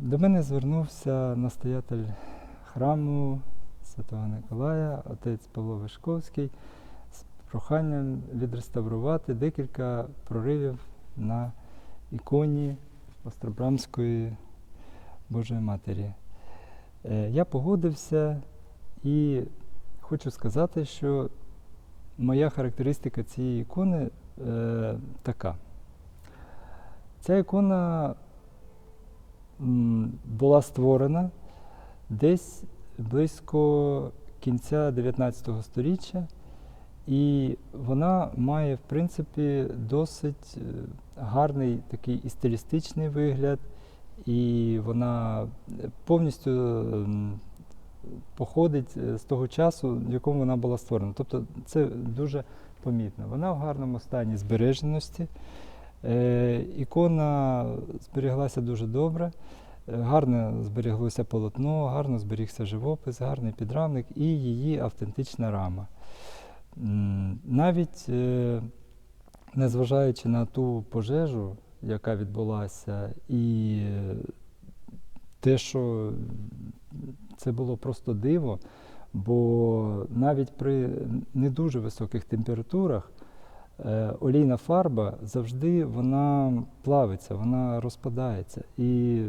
До мене звернувся настоятель храму Святого Николая, отець Павло Вишковський, з проханням відреставрувати декілька проривів на іконі Остробрамської Божої Матері. Е, Я погодився і хочу сказати, що моя характеристика цієї ікони е, така. Ця ікона була створена десь близько кінця 19 століття, і вона має, в принципі, досить е, гарний такий і стилістичний вигляд, і вона е, повністю походить е, з того часу, в якому вона була створена. Тобто це дуже помітно. Вона в гарному стані збереженості. Е, ікона зберіглася дуже добре. Е, Гарно зберіглося полотно, гарно зберігся живопис, гарний підрамник і її автентична рама. Навіть е, незважаючи на ту пожежу, яка відбулася, і е, те, що це було просто диво, бо навіть при не дуже високих температурах олійна фарба завжди вона плавиться, вона розпадається. І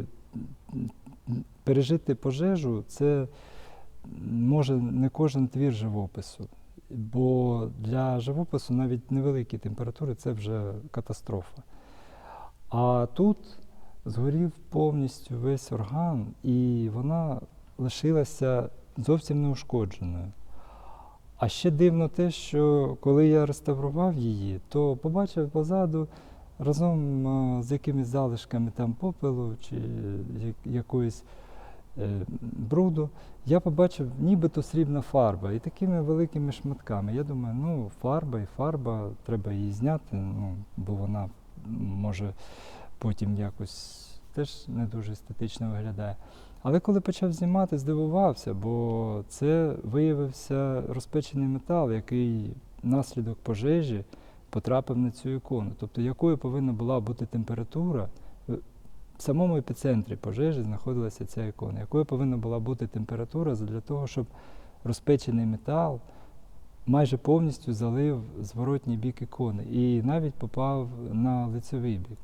пережити пожежу це може не кожен твір живопису. Бо для живопису навіть невеликі температури це вже катастрофа. А тут згорів повністю весь орган, і вона лишилася зовсім неушкодженою. А ще дивно те, що коли я реставрував її, то побачив позаду разом з якимись залишками там попелу чи якоїсь е, бруду, я побачив нібито срібна фарба і такими великими шматками. Я думаю, ну фарба і фарба, треба її зняти, ну, бо вона може потім якось теж не дуже естетично виглядає. Але коли почав знімати, здивувався, бо це виявився розпечений метал, який внаслідок пожежі потрапив на цю ікону. Тобто, якою повинна була бути температура. В самому епіцентрі пожежі знаходилася ця ікона. Якою повинна була бути температура для того, щоб розпечений метал майже повністю залив зворотній бік ікони і навіть попав на лицевий бік.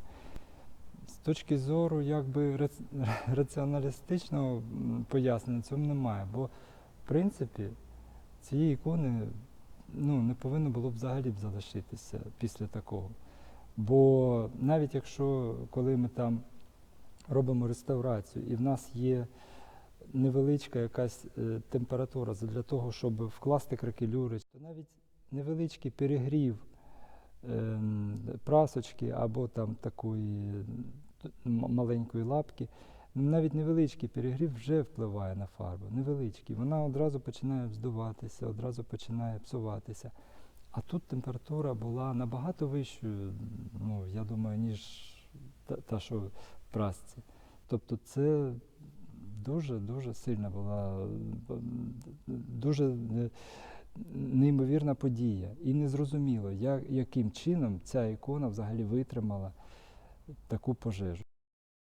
Точки зору якби рац- раціоналістичного пояснення цьому немає, бо в принципі цієї ікони ну, не повинно було б взагалі б залишитися після такого. Бо навіть якщо коли ми там робимо реставрацію, і в нас є невеличка якась е, температура для того, щоб вкласти кракелюри, то навіть невеличкий перегрів ем, прасочки або там такої маленької лапки, навіть невеличкий перегрів вже впливає на фарбу. Невеличкий. Вона одразу починає вздуватися, одразу починає псуватися. А тут температура була набагато вищою, ну, я думаю, ніж та, та що в прасці. Тобто це дуже-дуже сильна була, дуже е, неймовірна подія. І незрозуміло, як, яким чином ця ікона взагалі витримала таку пожежу.